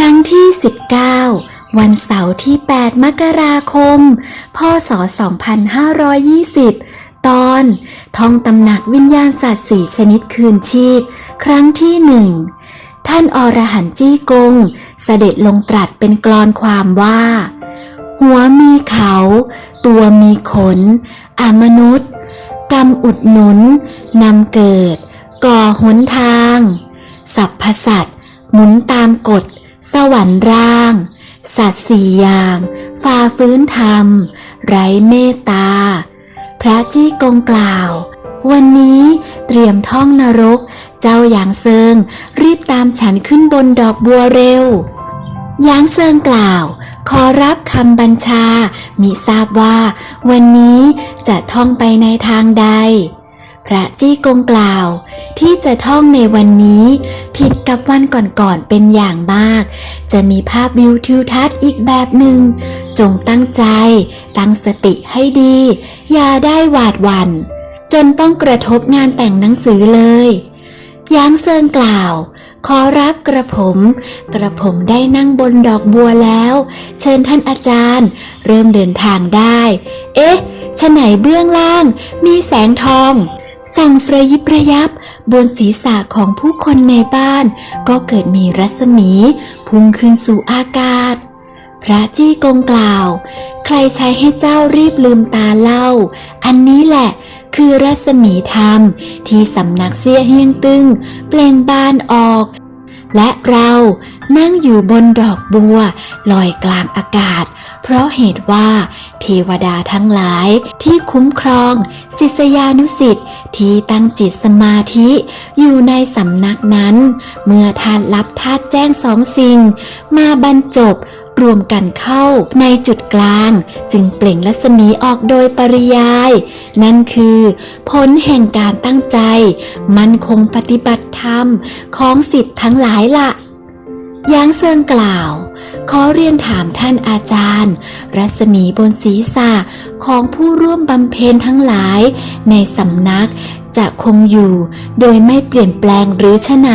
ครั้งที่ 19 วันเสาร์ที่ 8 มกราคม พศ 2520 ตอนท่องตำหนักวิญญาณสัตว์สี่ชนิดคืนชีพ ครั้งที่หนึ่งท่านอรหันต์จี้กง เสด็จลงตรัสเป็นกลอนความว่า หัวมีเขา ตัวมีขน อมนุษย์ กรรมอุดหนุนนำเกิด ก่อหนทาง สัพพสัตหมุนตามกฎ วรรค์ร่าง สัตว์สี่อย่างฝ่าฟื้นธรรม ไร้เมตตา พระจี้กงกล่าว วันนี้เตรียมท่องนรก เจ้าหยางเซิง รีบตามฉันขึ้นบนดอกบัวเร็วหยางเซิงกล่าวขอรับคำบัญชา มิทราบว่า วันนี้จะท่องไปในทางใด พระจี้กงกล่าว ที่จะท่องในวันนี้ ผิดกับวันก่อนๆเป็นอย่างมาก จะมีภาพวิวทิวทัศน์อีกแบบหนึ่ง จงตั้งใจ ตั้งสติให้ดี อย่าได้หวาดหวัน่นจนต้องกระทบงานแต่งหนังสือเลยยางเซิงกล่าว ขอรับกระผม กระผมได้นั่งบนดอกบัวแล้ว เชิญท่านอาจารย์ เริ่มเดินทางได้ เอ๊ะฉะไหนเบื้องล่าง มีแสงทอง ส่องสระยิบระยับบนศีรษะของผู้คนในบ้าน ก็เกิดมีรัศมี พุ่งขึ้นสู่อากาศ พระจี้กงกล่าว ใครใช้ให้เจ้ารีบลืมตาเล่า อันนี้แหละคือรัศมีธรรม ที่สำนักเสียเฮียงตึง เปล่งบานออก และเรา นั่งอยู่บนดอกบัวลอยกลางอากาศ เพราะเหตุว่า เทวดาทั้งหลายที่คุ้มครองศิษยานุสิทธิ์ที่ตั้งจิตสมาธิอยู่ในสำนักนั้น เมื่อทานรับทาดแจ้งสองสิ่ง มาบรรจบรวมกันเข้าในจุดกลาง จึงเปล่งรัศมีออกโดยปริยาย นั่นคือผลแห่งการตั้งใจ มันคงปฏิบัติธรรมของสิทธิ์ทั้งหลายละ ยางเซิงกล่าว ขอเรียนถามท่านอาจารย์ รัศมีบนศีรษะของผู้ร่วมบำเพ็ญทั้งหลาย ในสำนักจะคงอยู่โดยไม่เปลี่ยนแปลงหรือชะไหน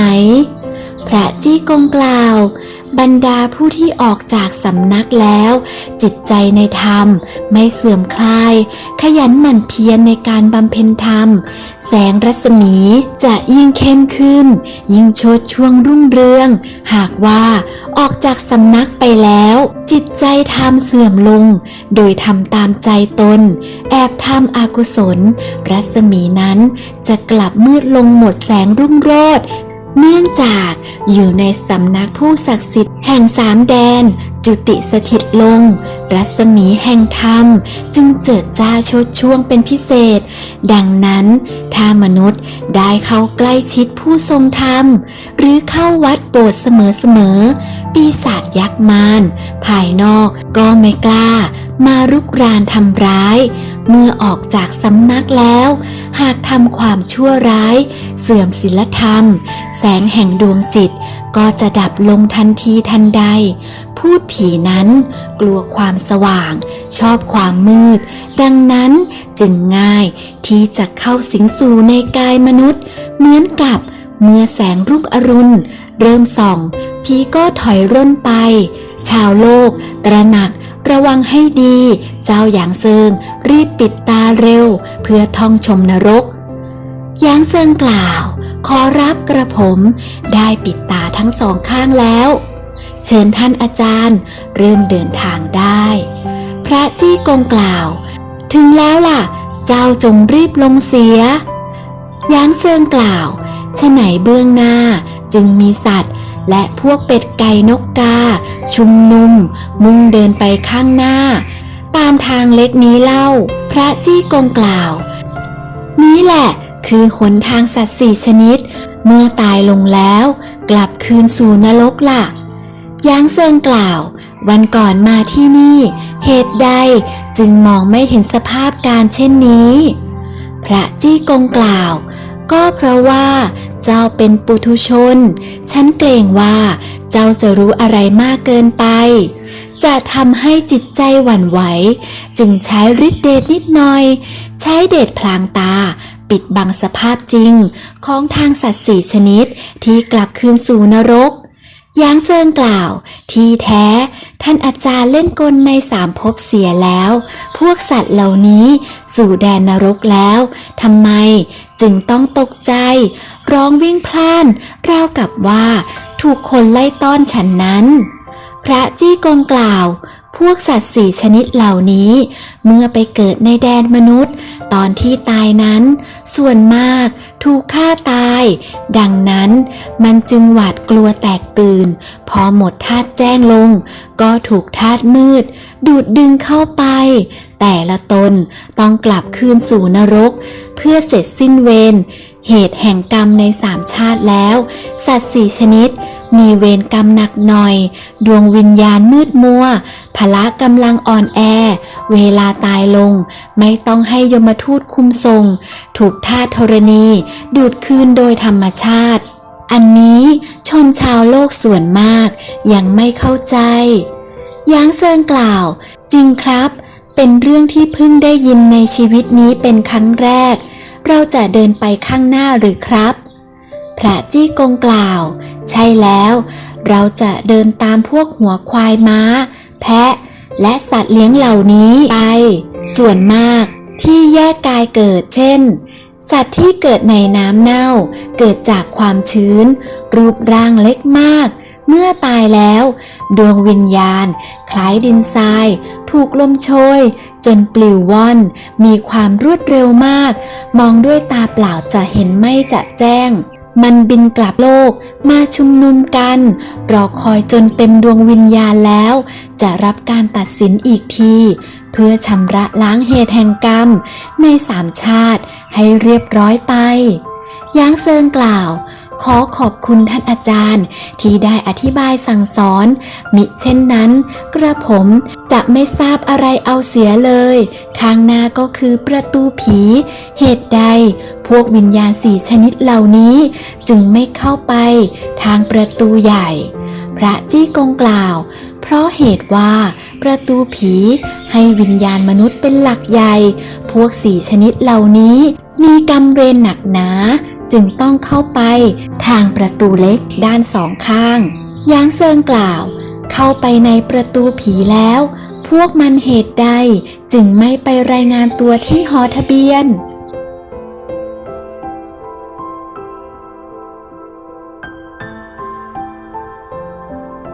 พระจี้กงกล่าว บรรดาผู้ที่ออกจากสำนักแล้ว จิตใจในธรรมไม่เสื่อมคลาย ขยันหมั่นเพียรในการบำเพ็ญธรรม แสงรัศมีจะยิ่งเข้มขึ้น ยิ่งโชดช่วงรุ่งเรือง หากว่าออกจากสำนักไปแล้ว จิตใจธรรมเสื่อมลง โดยทำตามใจตน แอบทำอากุศล รัศมีนั้นจะกลับมืดลงหมดแสงรุ่งโรจน์ เนื่องจากอยู่ในสำนักผู้ศักดิ์สิทธิ์แห่งสามแดน จุติสถิตลง รัศมีแห่งธรรม จึงเจิดจ้าชดช่วงเป็นพิเศษ ดังนั้น ถ้ามนุษย์ได้เข้าใกล้ชิดผู้ทรงธรรม หรือเข้าวัดโบสถ์เสมอๆ ปีศาจยักษ์มารภายนอกก็ไม่กล้า มารุกรานทำร้าย เมื่อออกจากสำนักแล้ว หากทำความชั่วร้าย เสื่อมศีลธรรม แสงแห่งดวงจิต ก็จะดับลงทันทีทันใด พูดผีนั้น กลัวความสว่าง ชอบความมืด ดังนั้นจึงง่ายที่จะเข้าสิงสู่ในกายมนุษย์ เหมือนกับเมื่อแสงรุ่งอรุณ เริ่มส่อง ผีก็ถอยร่นไป ชาวโลก ตระหนัก ระวังให้ดี เจ้าหยางเซิงรีบปิดตาเร็ว เพื่อท่องชมนรก หยางเซิงกล่าว ขอรับกระผมได้ปิดตาทั้งสองข้างแล้ว เชิญท่านอาจารย์เริ่มเดินทางได้ พระจี้กงกล่าว ถึงแล้วล่ะ เจ้าจงรีบลงเสียหยางเซิงกล่าวฉไหนเบื้องหน้าจึงมีสัตว์ และพวกเป็ดไก่นกกา ชุมนุม มุ่งเดินไปข้างหน้า ตามทางเล็กนี้เล่า พระจี้กงกล่าว นี้แหละคือหนทางสัตว์สี่ชนิด เมื่อตายลงแล้ว กลับคืนสู่นรกล่ะยางเซิงกล่าว วันก่อนมาที่นี่ เหตุใดจึงมองไม่เห็นสภาพการเช่นนี้ พระจี้กงกล่าว ก็เพราะว่า เจ้าเป็นปุถุชน ฉันเกรงว่าเจ้าจะรู้อะไรมากเกินไป จะทำให้จิตใจหวั่นไหว จึงใช้ฤทธิ์เดชนิดหน่อย ใช้เดชพลางตา ปิดบังสภาพจริงของทางสัตว์สี่ชนิดที่กลับคืนสู่นรกยางเซิงกล่าว ที่แท้ ท่านอาจารย์เล่นกลในสามภพเสียแล้ว พวกสัตว์เหล่านี้สู่แดนนรกแล้วทำไมจึงต้องตกใจ ร้องวิ่งพล่านราวกับว่า ถูกคนไล่ต้อนฉันนั้น พระจี้กงกล่าว พวกสัตว์สี่ชนิดเหล่านี้ เมื่อไปเกิดในแดนมนุษย์ ตอนที่ตายนั้น ส่วนมากถูกฆ่าตาย ดังนั้นมันจึงหวาดกลัวแตกตื่น พอหมดธาตุแจ้งลง ก็ถูกธาตุมืด ดูดดึงเข้าไป แต่ละตนต้องกลับคืนสู่นรก เพื่อเสร็จสิ้นเวรเหตุแห่งกรรมในสามชาติแล้ว สัตว์สี่ชนิด มีเวรกรรมหนักหน่อย ดวงวิญญาณมืดมัวพละกำลังอ่อนแอ เวลาตายลง ไม่ต้องให้ยมทูตคุมทรง ถูกท่าธรณี ดูดคืนโดยธรรมชาติ อันนี้ชนชาวโลกส่วนมาก ยังไม่เข้าใจยางเซิงกล่าว จริงครับ เป็นเรื่องที่เพิ่งได้ยินในชีวิตนี้เป็นครั้งแรก เราจะเดินไปข้างหน้าหรือครับ พระจี้กงกล่าว ใช่แล้ว เราจะเดินตามพวกหัวควายม้า แพะ และสัตว์เลี้ยงเหล่านี้ไป ส่วนมากที่แยกกายเกิดเช่น สัตว์ที่เกิดในน้ำเน่า เกิดจากความชื้น รูปร่างเล็กมาก เมื่อตายแล้ว ดวงวิญญาณ คล้ายดินทราย ถูกลมโชย จนปลิวว่อน มีความรวดเร็วมาก มองด้วยตาเปล่าจะเห็นไม่จะแจ้ง มันบินกลับโลกมาชุมนุมกัน รอคอยจนเต็มดวงวิญญาณแล้ว จะรับการตัดสินอีกที เพื่อชำระล้างเหตุแห่งกรรม ในสามชาติให้เรียบร้อยไป ยางเซิงกล่าว ขอขอบคุณท่านอาจารย์ ที่ได้อธิบายสั่งสอน มิเช่นนั้น กระผมจะไม่ทราบอะไรเอาเสียเลย ข้างหน้าก็คือประตูผี เหตุใด พวกวิญญาณสี่ชนิดเหล่านี้ จึงไม่เข้าไปทางประตูใหญ่ พระจี้กงกล่าว เพราะเหตุว่าประตูผีให้วิญญาณมนุษย์เป็นหลักใหญ่ พวกสี่ชนิดเหล่านี้มีกรรมเวรหนักหนา จึงต้องเข้าไปทางประตูเล็กด้านสองข้างยางเซิงกล่าว เข้าไปในประตูผีแล้ว พวกมันเหตุใดจึงไม่ไปรายงานตัวที่หอทะเบียน